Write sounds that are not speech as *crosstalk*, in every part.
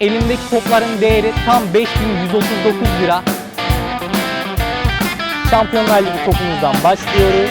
Elimdeki topların değeri tam 5139 lira. Şampiyonlar Ligi topumuzdan başlıyoruz.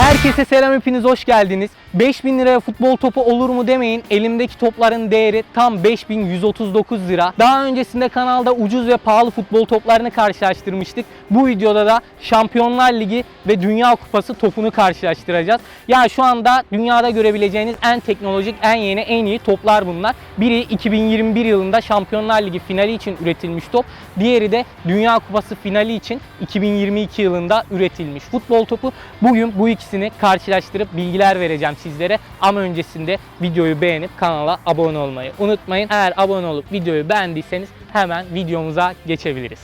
Herkese selam hepiniz hoş geldiniz. 5000 liraya futbol topu olur mu demeyin. Elimdeki topların değeri tam 5139 lira. Daha öncesinde kanalda ucuz ve pahalı futbol toplarını karşılaştırmıştık. Bu videoda da Şampiyonlar Ligi ve Dünya Kupası topunu karşılaştıracağız. Yani şu anda dünyada görebileceğiniz en teknolojik, en yeni, en iyi toplar bunlar. Biri 2021 yılında Şampiyonlar Ligi finali için üretilmiş top. Diğeri de Dünya Kupası finali için 2022 yılında üretilmiş futbol topu. Bugün bu ikisini karşılaştırıp bilgiler vereceğim sizlere. Ama öncesinde videoyu beğenip kanala abone olmayı unutmayın. Eğer abone olup videoyu beğendiyseniz hemen videomuza geçebiliriz.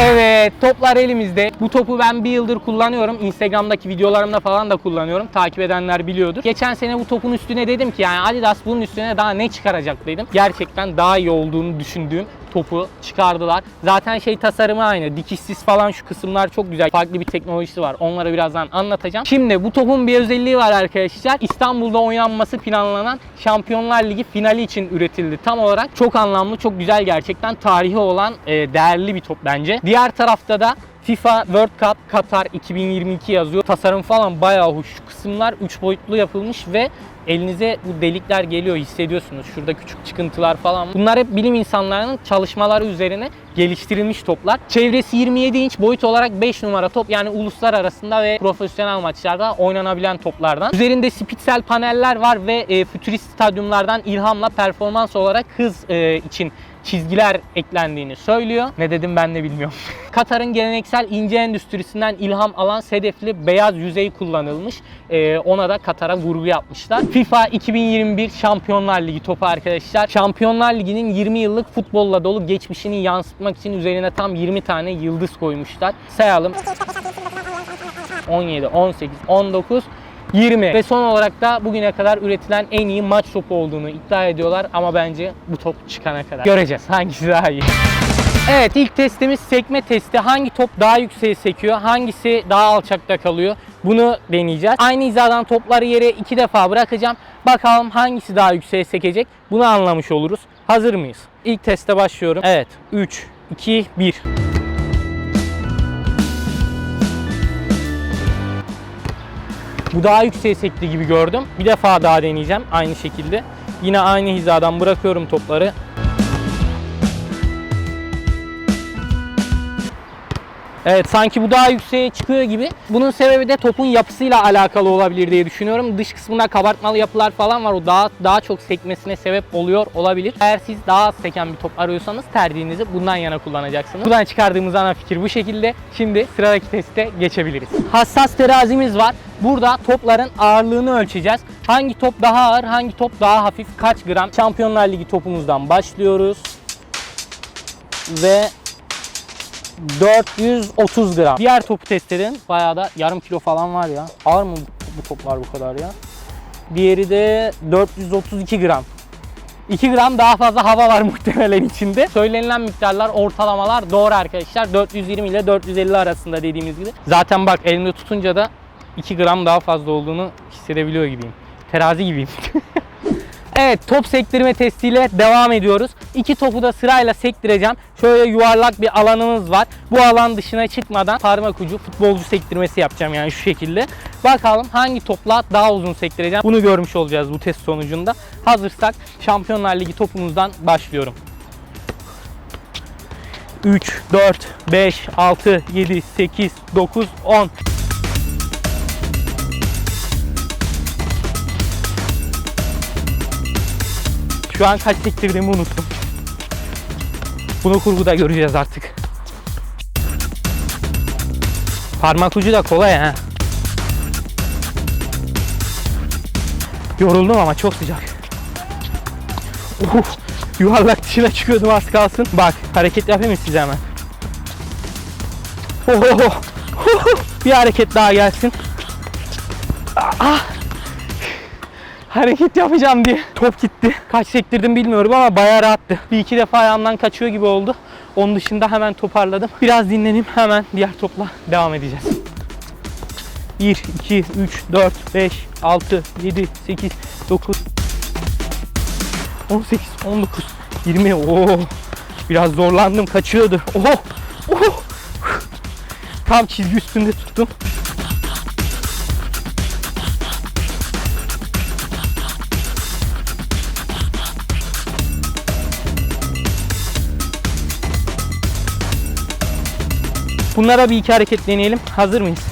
Evet toplar elimizde. Bu topu ben bir yıldır kullanıyorum. Instagram'daki videolarımda falan da kullanıyorum. Takip edenler biliyordur. Geçen sene bu topun üstüne dedim ki yani Adidas bunun üstüne daha ne çıkaracak dedim. Gerçekten daha iyi olduğunu düşündüğüm topu çıkardılar. Zaten şey tasarımı aynı. Dikişsiz falan şu kısımlar çok güzel. Farklı bir teknolojisi var. Onları birazdan anlatacağım. Şimdi bu topun bir özelliği var arkadaşlar. İstanbul'da oynanması planlanan Şampiyonlar Ligi finali için üretildi. Tam olarak çok anlamlı, çok güzel gerçekten tarihi olan e, değerli bir top bence. Diğer tarafta da FIFA World Cup Katar 2022 yazıyor. Tasarım falan bayağı hoş. Şu kısımlar 3 boyutlu yapılmış ve elinize bu delikler geliyor hissediyorsunuz. Şurada küçük çıkıntılar falan. Bunlar hep bilim insanlarının çalışmaları üzerine geliştirilmiş toplar. Çevresi 27 inç boyut olarak 5 numara top yani uluslararasında ve profesyonel maçlarda oynanabilen toplardan. Üzerinde spitsel paneller var ve e, fütürist stadyumlardan ilhamla performans olarak hız e, için çizgiler eklendiğini söylüyor. Ne dedim ben de bilmiyorum. *laughs* Katar'ın geleneksel ince endüstrisinden ilham alan sedefli beyaz yüzey kullanılmış. Ee, ona da Katar'a vurgu yapmışlar. FIFA 2021 Şampiyonlar Ligi topu arkadaşlar. Şampiyonlar Ligi'nin 20 yıllık futbolla dolu geçmişini yansıtmak için üzerine tam 20 tane yıldız koymuşlar. Sayalım. 17, 18, 19, 20 ve son olarak da bugüne kadar üretilen en iyi maç topu olduğunu iddia ediyorlar ama bence bu top çıkana kadar göreceğiz hangisi daha iyi. Evet ilk testimiz sekme testi. Hangi top daha yükseğe sekiyor, hangisi daha alçakta kalıyor bunu deneyeceğiz. Aynı hizadan topları yere iki defa bırakacağım. Bakalım hangisi daha yükseğe sekecek bunu anlamış oluruz. Hazır mıyız? İlk teste başlıyorum. Evet 3, 2, 1. Bu daha yükseğe sekti gibi gördüm. Bir defa daha deneyeceğim aynı şekilde. Yine aynı hizadan bırakıyorum topları. Evet sanki bu daha yükseğe çıkıyor gibi. Bunun sebebi de topun yapısıyla alakalı olabilir diye düşünüyorum. Dış kısmında kabartmalı yapılar falan var. O daha daha çok sekmesine sebep oluyor olabilir. Eğer siz daha az seken bir top arıyorsanız tercihinizi bundan yana kullanacaksınız. Buradan çıkardığımız ana fikir bu şekilde. Şimdi sıradaki teste geçebiliriz. Hassas terazimiz var. Burada topların ağırlığını ölçeceğiz. Hangi top daha ağır, hangi top daha hafif, kaç gram? Şampiyonlar Ligi topumuzdan başlıyoruz. Ve 430 gram. Diğer topu test edin. Bayağı da yarım kilo falan var ya. Ağır mı bu toplar bu kadar ya? Diğeri de 432 gram. 2 gram daha fazla hava var *laughs* muhtemelen içinde. Söylenilen miktarlar, ortalamalar doğru arkadaşlar. 420 ile 450 arasında dediğimiz gibi. Zaten bak elimde tutunca da 2 gram daha fazla olduğunu hissedebiliyor gibiyim. Terazi gibiyim. *laughs* Evet top sektirme testiyle devam ediyoruz. İki topu da sırayla sektireceğim. Şöyle yuvarlak bir alanımız var. Bu alan dışına çıkmadan parmak ucu futbolcu sektirmesi yapacağım yani şu şekilde. Bakalım hangi topla daha uzun sektireceğim. Bunu görmüş olacağız bu test sonucunda. Hazırsak Şampiyonlar Ligi topumuzdan başlıyorum. 3, 4, 5, 6, 7, 8, 9, 10. Şu an kaç sektirdiğimi unuttum. Bunu kurguda göreceğiz artık. Parmak ucu da kolay ha. Yoruldum ama çok sıcak. Uf, yuvarlak dışına çıkıyordum az kalsın. Bak hareket yapayım size hemen? Oho, bir hareket daha gelsin. Ah, hareket yapacağım diye top gitti. Kaç sektirdim bilmiyorum ama bayağı rahattı. Bir iki defa ayağımdan kaçıyor gibi oldu. Onun dışında hemen toparladım. Biraz dinleneyim hemen diğer topla devam edeceğiz. 1, 2, 3, 4, 5, 6, 7, 8, 9, 18, 19, 20. Oo. Biraz zorlandım. Kaçıyordu. Oh. Oh. Tam çizgi üstünde tuttum. Bunlara bir iki hareket deneyelim. Hazır mıyız?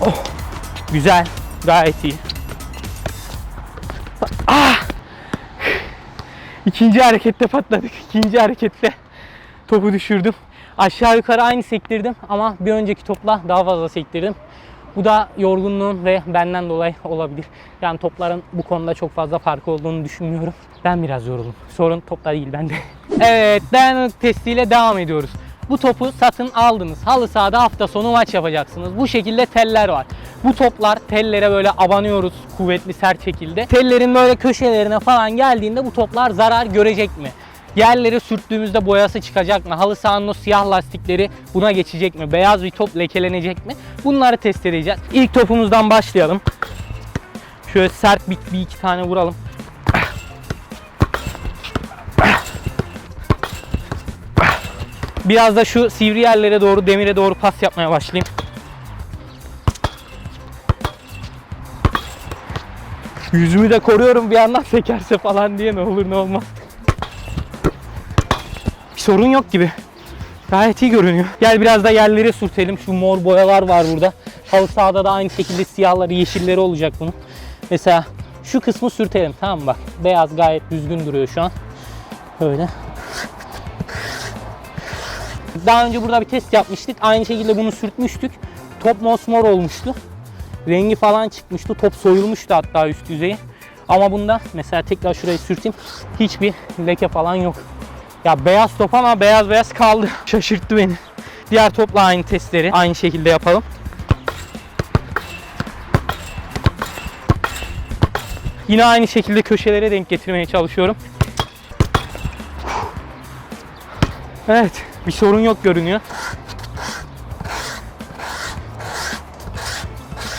Oh. Güzel. Gayet iyi. Ah! İkinci harekette patladık. İkinci harekette topu düşürdüm. Aşağı yukarı aynı sektirdim ama bir önceki topla daha fazla sektirdim. Bu da yorgunluğum ve benden dolayı olabilir. Yani topların bu konuda çok fazla farkı olduğunu düşünmüyorum. Ben biraz yoruldum. Sorun topta değil bende. *laughs* evet dayanıklık testiyle devam ediyoruz. Bu topu satın aldınız. Halı sahada hafta sonu maç yapacaksınız. Bu şekilde teller var. Bu toplar tellere böyle abanıyoruz kuvvetli sert şekilde. Tellerin böyle köşelerine falan geldiğinde bu toplar zarar görecek mi? Yerlere sürttüğümüzde boyası çıkacak mı? Halı sahanın o siyah lastikleri buna geçecek mi? Beyaz bir top lekelenecek mi? Bunları test edeceğiz. İlk topumuzdan başlayalım. Şöyle sert bir, bir iki tane vuralım. Biraz da şu sivri yerlere doğru, demire doğru pas yapmaya başlayayım. Yüzümü de koruyorum bir yandan *laughs* sekerse falan diye ne olur ne olmaz. Bir sorun yok gibi. Gayet iyi görünüyor. Gel biraz da yerlere sürtelim. Şu mor boyalar var burada. Halı sahada da aynı şekilde siyahları, yeşilleri olacak bunun. Mesela şu kısmı sürtelim tamam mı bak. Beyaz gayet düzgün duruyor şu an. Böyle. Daha önce burada bir test yapmıştık. Aynı şekilde bunu sürtmüştük. Top mosmor olmuştu. Rengi falan çıkmıştı. Top soyulmuştu hatta üst yüzeyi. Ama bunda mesela tekrar şurayı sürteyim. Hiçbir leke falan yok. Ya beyaz top ama beyaz beyaz kaldı. *laughs* Şaşırttı beni. Diğer topla aynı testleri aynı şekilde yapalım. Yine aynı şekilde köşelere denk getirmeye çalışıyorum. Evet, bir sorun yok görünüyor.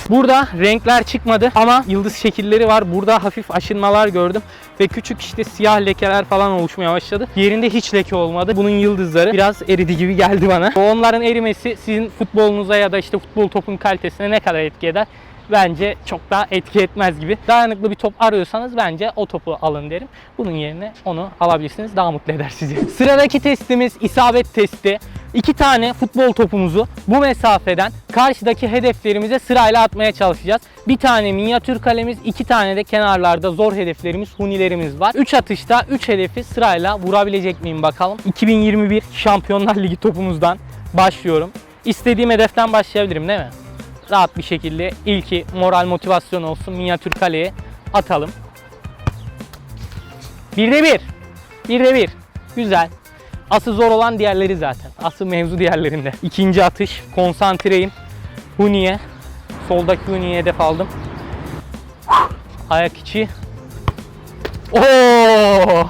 Burada renkler çıkmadı ama yıldız şekilleri var. Burada hafif aşınmalar gördüm ve küçük işte siyah lekeler falan oluşmaya başladı. Yerinde hiç leke olmadı. Bunun yıldızları biraz eridi gibi geldi bana. Onların erimesi sizin futbolunuza ya da işte futbol topun kalitesine ne kadar etki eder? Bence çok daha etki etmez gibi. Dayanıklı bir top arıyorsanız bence o topu alın derim. Bunun yerine onu alabilirsiniz. Daha mutlu eder sizi. *laughs* Sıradaki testimiz isabet testi. İki tane futbol topumuzu bu mesafeden karşıdaki hedeflerimize sırayla atmaya çalışacağız. Bir tane minyatür kalemiz, iki tane de kenarlarda zor hedeflerimiz, hunilerimiz var. 3 atışta 3 hedefi sırayla vurabilecek miyim bakalım. 2021 Şampiyonlar Ligi topumuzdan başlıyorum. İstediğim hedeften başlayabilirim değil mi? Rahat bir şekilde ilki moral motivasyon olsun minyatür kaleye atalım. Bir de bir. Bir de bir. Güzel. Asıl zor olan diğerleri zaten. Asıl mevzu diğerlerinde. İkinci atış. Konsantreyim. Huniye. Soldaki Huniye'ye hedef aldım. Ayak içi. Oo!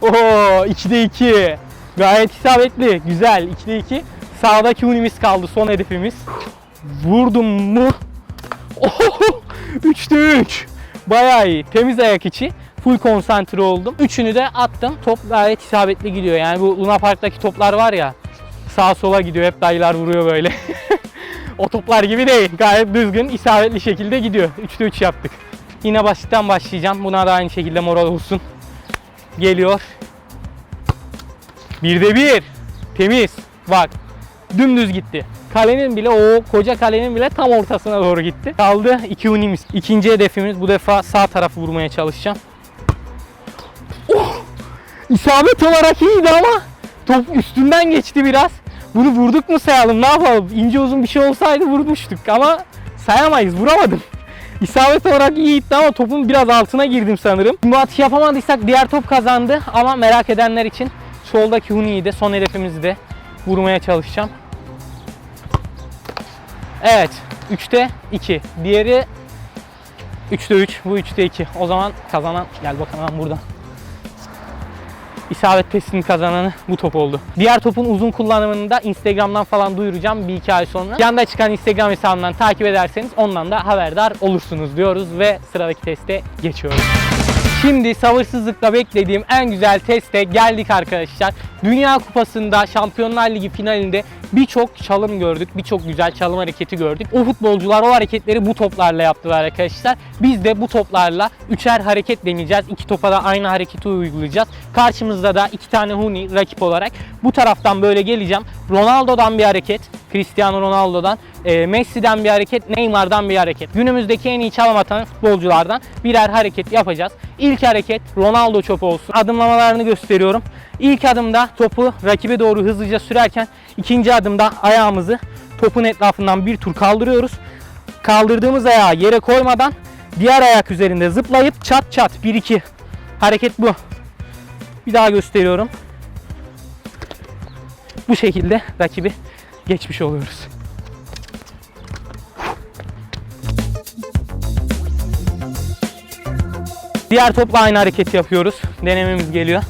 Oo! 2'de 2. Gayet isabetli. Güzel. 2'de 2. Sağdaki Hunimiz kaldı. Son hedefimiz. Vurdum mu? Oh! 3'te 3. Bayağı iyi. Temiz ayak içi. Full konsantre oldum. Üçünü de attım. Top gayet isabetli gidiyor. Yani bu Luna Park'taki toplar var ya sağa sola gidiyor. Hep dayılar vuruyor böyle. *laughs* o toplar gibi değil. Gayet düzgün, isabetli şekilde gidiyor. 3'te 3 yaptık. Yine basitten başlayacağım. Buna da aynı şekilde moral olsun. Geliyor. Bir de bir. Temiz. Bak. Dümdüz gitti. Kalenin bile o koca kalenin bile tam ortasına doğru gitti. Kaldı iki unimiz. İkinci hedefimiz bu defa sağ tarafı vurmaya çalışacağım. Oh! İsabet olarak iyiydi ama top üstünden geçti biraz. Bunu vurduk mu sayalım ne yapalım? İnce uzun bir şey olsaydı vurmuştuk ama sayamayız vuramadım. *laughs* İsabet olarak iyi gitti ama topun biraz altına girdim sanırım. Bu atış yapamadıysak diğer top kazandı ama merak edenler için soldaki Huni'yi de son hedefimizi de vurmaya çalışacağım. Evet. 3'te 2. Diğeri 3'te 3. Bu 3'te 2. O zaman kazanan gel bakalım ben buradan. isabet testini kazananı bu top oldu. Diğer topun uzun kullanımını da Instagram'dan falan duyuracağım bir iki ay sonra. Yanda çıkan Instagram hesabından takip ederseniz ondan da haberdar olursunuz diyoruz ve sıradaki teste geçiyoruz. Şimdi sabırsızlıkla beklediğim en güzel teste geldik arkadaşlar. Dünya Kupası'nda Şampiyonlar Ligi finalinde birçok çalım gördük. Birçok güzel çalım hareketi gördük. O futbolcular o hareketleri bu toplarla yaptılar arkadaşlar. Biz de bu toplarla üçer hareket deneyeceğiz. İki topa da aynı hareketi uygulayacağız. Karşımızda da iki tane Huni rakip olarak. Bu taraftan böyle geleceğim. Ronaldo'dan bir hareket. Cristiano Ronaldo'dan, e, Messi'den bir hareket, Neymar'dan bir hareket. Günümüzdeki en iyi çalım atan futbolculardan birer hareket yapacağız. İlk hareket Ronaldo çopu olsun. Adımlamalarını gösteriyorum. İlk adımda topu rakibe doğru hızlıca sürerken ikinci adımda ayağımızı topun etrafından bir tur kaldırıyoruz. Kaldırdığımız ayağı yere koymadan diğer ayak üzerinde zıplayıp çat çat 1-2 hareket bu. Bir daha gösteriyorum. Bu şekilde rakibi geçmiş oluyoruz. Diğer topla aynı hareketi yapıyoruz. Denememiz geliyor.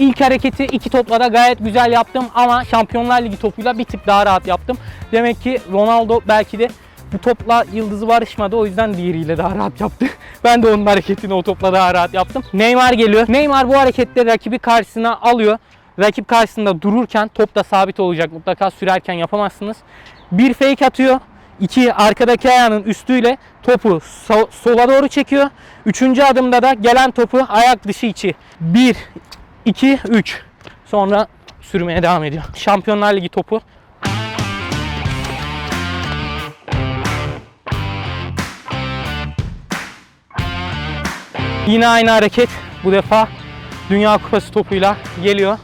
İlk hareketi iki topla da gayet güzel yaptım ama Şampiyonlar Ligi topuyla bir tık daha rahat yaptım. Demek ki Ronaldo belki de bu topla yıldızı barışmadı o yüzden diğeriyle daha rahat yaptı. *laughs* Ben de onun hareketini o topla daha rahat yaptım. Neymar geliyor. Neymar bu harekette rakibi karşısına alıyor. Rakip karşısında dururken top da sabit olacak. Mutlaka sürerken yapamazsınız. Bir fake atıyor. İki arkadaki ayağının üstüyle topu so- sola doğru çekiyor. Üçüncü adımda da gelen topu ayak dışı içi. Bir, iki, üç. Sonra sürmeye devam ediyor. Şampiyonlar Ligi topu Yine aynı hareket bu defa Dünya Kupası topuyla geliyor.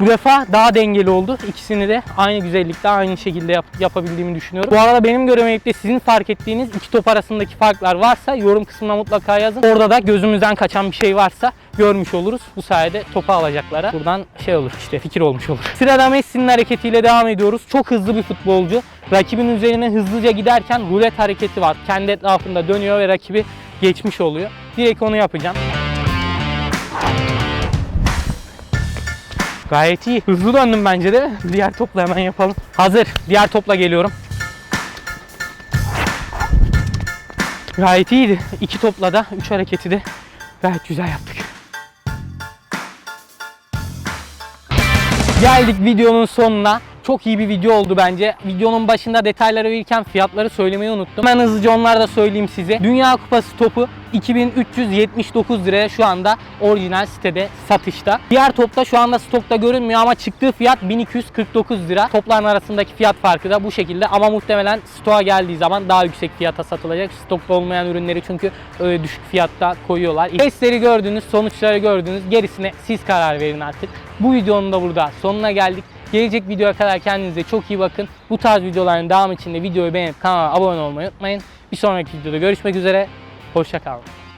Bu defa daha dengeli oldu. İkisini de aynı güzellikte, aynı şekilde yap- yapabildiğimi düşünüyorum. Bu arada benim göremeyip de sizin fark ettiğiniz iki top arasındaki farklar varsa yorum kısmına mutlaka yazın. Orada da gözümüzden kaçan bir şey varsa görmüş oluruz. Bu sayede topu alacaklara buradan şey olur işte fikir olmuş olur. *laughs* Sırada Messi'nin hareketiyle devam ediyoruz. Çok hızlı bir futbolcu. Rakibin üzerine hızlıca giderken rulet hareketi var. Kendi etrafında dönüyor ve rakibi geçmiş oluyor. Direkt onu yapacağım. Gayet iyi. Hızlı döndüm bence de. Diğer topla hemen yapalım. Hazır. Diğer topla geliyorum. Gayet iyiydi. İki topla da üç hareketi de gayet güzel yaptık. Geldik videonun sonuna. Çok iyi bir video oldu bence. Videonun başında detayları verirken fiyatları söylemeyi unuttum. Ben hızlıca onları da söyleyeyim size. Dünya Kupası topu 2379 liraya şu anda orijinal sitede satışta. Diğer topta şu anda stokta görünmüyor ama çıktığı fiyat 1249 lira. Topların arasındaki fiyat farkı da bu şekilde ama muhtemelen stoğa geldiği zaman daha yüksek fiyata satılacak. Stokta olmayan ürünleri çünkü öyle düşük fiyatta koyuyorlar. Testleri gördünüz, sonuçları gördünüz. Gerisine siz karar verin artık. Bu videonun da burada sonuna geldik. Gelecek videoya kadar kendinize çok iyi bakın. Bu tarz videoların devamı için de videoyu beğenip kanala abone olmayı unutmayın. Bir sonraki videoda görüşmek üzere. Hoşçakalın.